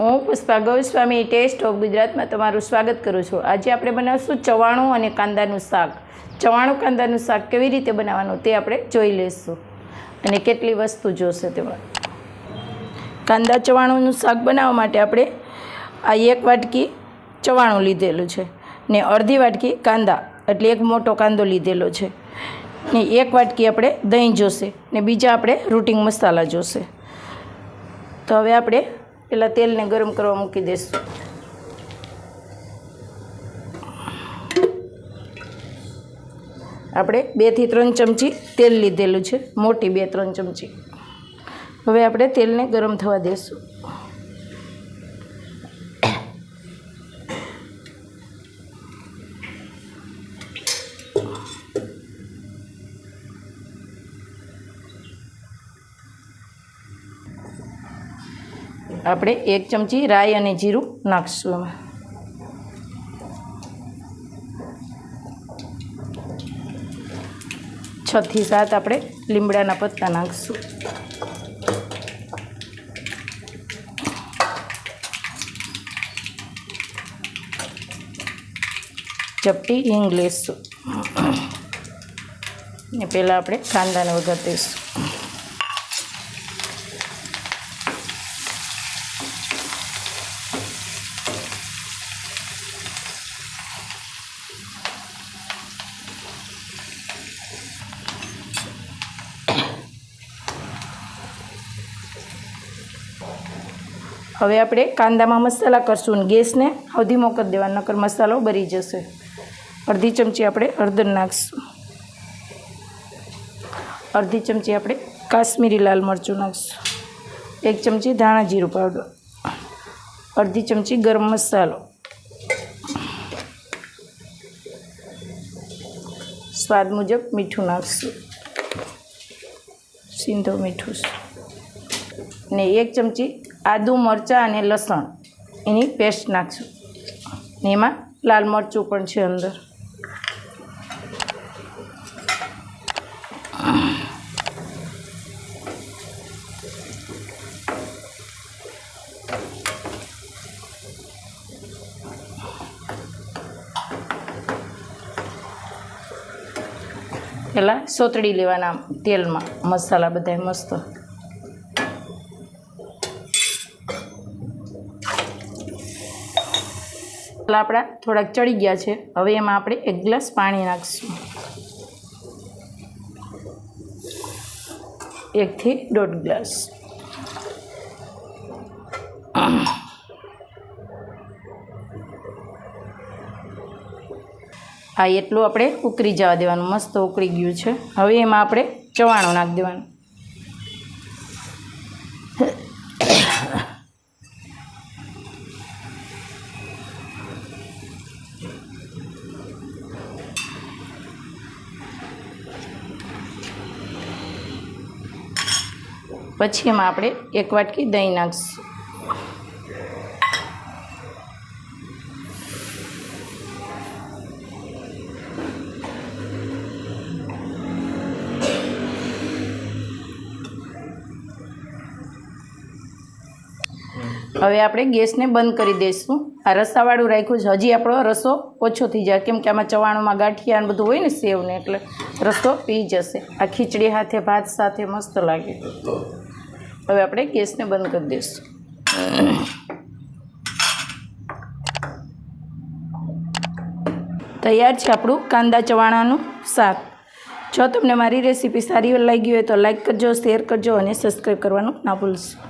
હું Pushpa Goswami test of ગુજરાતમાં તમારું સ્વાગત કરું છું. આજે આપણે બનાવશું ચવાણું અને કાંદાનું શાક. ચવાણું, કાંદાનું શાક કેવી રીતે બનાવવાનું તે આપણે જોઈ લઈશું. અને કેટલી વસ્તુ જોશે તેમાં. કાંદા ચવાણુંનું શાક બનાવવા માટે આપણે આ એક વાટકી ચવાણું લીધેલું છે ને અડધી વાટકી કાંદા, એટલે એક મોટો કાંદો લીધેલો છે. ને એક વાટકી આપણે દહીં જોશે ને બીજા આપણે રૂટિંગ મસાલા જોશે. તો હવે આપણે પેલા તેલને ગરમ કરવા મૂકી દઈશું આપણે બેથી ત્રણ ચમચી તેલ લીધેલું છે. મોટી બે ત્રણ ચમચી. હવે આપણે તેલને ગરમ થવા દઈશું આપણે એક ચમચી રાઈ અને જીરું નાખીશું. એમાં છ થી સાત આપણે લીમડાના પત્તા નાખીશું. ચપટી હિંગ લેશું. ને પહેલાં આપણે કાંદાને વઘાર દઈશું હવે આપણે કાંદામાં મસાલા કરશું અને ગેસને ધીમો કરી દેવાનો, નકર મસાલો બરી જશે. અડધી ચમચી આપણે હળદર નાખશું. અડધી ચમચી આપણે કાશ્મીરી લાલ મરચું નાખશું. એક ચમચી ધાણા જીરું પાવડર અડધી ચમચી ગરમ મસાલો. સ્વાદ મુજબ મીઠું નાખશું. સિંધો મીઠું ને એક ચમચી આદુ, મરચાં અને લસણ. એની પેસ્ટ નાખશું. એમાં લાલ મરચું પણ છે અંદર. પહેલાં સોતડી લેવાના તેલમાં મસાલા બધા મસ્ત. આપણા થોડાક ચડી ગયા છે. હવે એમાં આપણે એક ગ્લાસ પાણી નાખીશું. એકથી દોઢ ગ્લાસ. આ એટલું આપણે ઉકળી જવા દેવાનું. મસ્ત ઉકળી ગયું છે. હવે એમાં આપણે ચવાણું નાખી દેવાનું. પછી એમાં આપણે એક વાટકી દહીં નાખીશું. હવે આપણે ગેસને બંધ કરી દઈશું. આ રસાવાળું રાખ્યું છે. હજી આપણો રસો ઓછો થઈ જાય. કેમ કે આમાં ચવાણુંમાં ગાંઠિયા ને બધું હોય ને સેવને, એટલે રસો પી જશે. આ ખીચડી સાથે, ભાત સાથે મસ્ત લાગે. હવે આપણે ગેસને બંધ કરી દઈશું. તૈયાર છે આપણું કાંદા ચવાણાનું શાક. જો તમને મારી રેસીપી સારી લાગી હોય તો લાઈક કરજો, શેર કરજો અને સબસ્ક્રાઈબ કરવાનું ના ભૂલશો.